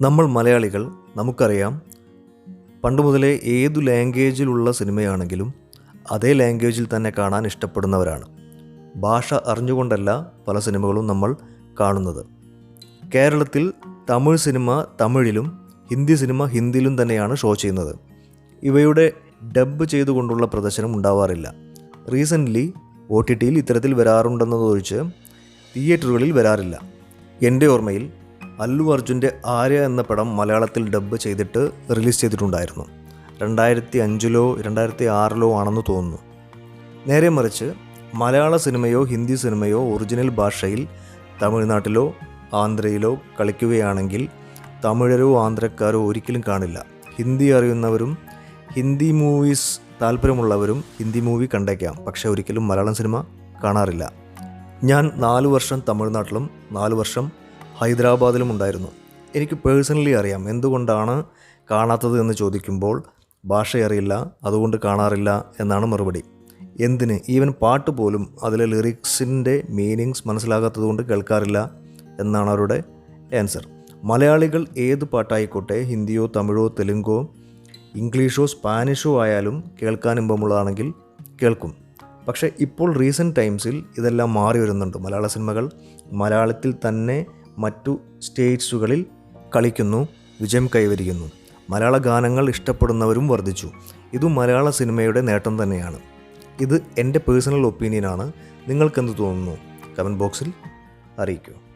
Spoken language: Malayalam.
നമ്മൾ മലയാളികൾ നമുക്കറിയാം പണ്ട് മുതലേ ഏതു ലാംഗ്വേജിലുള്ള സിനിമയാണെങ്കിലും അതേ ലാംഗ്വേജിൽ തന്നെ കാണാൻ ഇഷ്ടപ്പെടുന്നവരാണ്. ഭാഷ അറിഞ്ഞുകൊണ്ടല്ല പല സിനിമകളും നമ്മൾ കാണുന്നത്. കേരളത്തിൽ തമിഴ് സിനിമ തമിഴിലും ഹിന്ദി സിനിമ ഹിന്ദിയിലും തന്നെയാണ് ഷോ ചെയ്യുന്നത്. ഇവയുടെ ഡബ് ചെയ്തുകൊണ്ടുള്ള പ്രദർശനം ഉണ്ടാവാറില്ല. റീസെന്റ്ലി ഒ ടി ടിയിൽ ഇത്തരത്തിൽ വരാറുണ്ടെന്നതൊഴിച്ച് തിയേറ്ററുകളിൽ വരാറില്ല. എന്റെ ഓർമ്മയിൽ അല്ലു അർജുന്റെ ആര്യ എന്ന പടം മലയാളത്തിൽ ഡബ്ബ് ചെയ്തിട്ട് റിലീസ് ചെയ്തിട്ടുണ്ടായിരുന്നു. രണ്ടായിരത്തി അഞ്ചിലോ രണ്ടായിരത്തി ആറിലോ ആണെന്ന് തോന്നുന്നു. നേരെ മറിച്ച് മലയാള സിനിമയോ ഹിന്ദി സിനിമയോ ഒറിജിനൽ ഭാഷയിൽ തമിഴ്നാട്ടിലോ ആന്ധ്രയിലോ കളിക്കുകയാണെങ്കിൽ തമിഴരോ ആന്ധ്രക്കാരോ ഒരിക്കലും കാണില്ല. ഹിന്ദി അറിയുന്നവരും ഹിന്ദി മൂവീസ് താല്പര്യമുള്ളവരും ഹിന്ദി മൂവി കണ്ടേക്കാം. പക്ഷേ ഒരിക്കലും മലയാളം സിനിമ കാണാറില്ല. ഞാൻ നാല് വർഷം തമിഴ്നാട്ടിലും നാല് വർഷം ഹൈദരാബാദിലും ഉണ്ടായിരുന്നു. എനിക്ക് പേഴ്സണലി അറിയാം എന്തുകൊണ്ടാണ് കാണാത്തത് എന്ന് ചോദിക്കുമ്പോൾ ഭാഷയറിയില്ല അതുകൊണ്ട് കാണാറില്ല എന്നാണ് മറുപടി. എന്തിന്? ഈവൻ പാട്ട് പോലും അതിലെ ലിറിക്സിന്റെ മീനിങ്സ് മനസ്സിലാകാത്തതുകൊണ്ട് കേൾക്കാറില്ല എന്നാണ് അവരുടെ ആൻസർ. മലയാളികൾ ഏത് പാട്ടായിക്കോട്ടെ ഹിന്ദിയോ തമിഴോ തെലുങ്കോ ഇംഗ്ലീഷോ സ്പാനിഷോ ആയാലും കേൾക്കാൻ ഇമ്പമുള്ളതാണെങ്കിൽ കേൾക്കും. പക്ഷേ ഇപ്പോൾ റീസെന്റ് ടൈംസിൽ ഇതെല്ലാം മാറി വരുന്നുണ്ട്. മലയാള സിനിമകൾ മലയാളത്തിൽ തന്നെ മറ്റു സ്റ്റേറ്റ്സുകളിൽ കളിക്കുന്നു വിജയം കൈവരിക്കുന്നു. മലയാള ഗാനങ്ങൾ ഇഷ്ടപ്പെടുന്നവരും വർദ്ധിച്ചു. ഇതും മലയാള സിനിമയുടെ നേട്ടം തന്നെയാണ്. ഇത് എന്റെ പേഴ്സണൽ ഒപ്പീനിയനാണ്. നിങ്ങൾക്കെന്ത് തോന്നുന്നു? കമന്റ് ബോക്സിൽ അറിയിക്കൂ.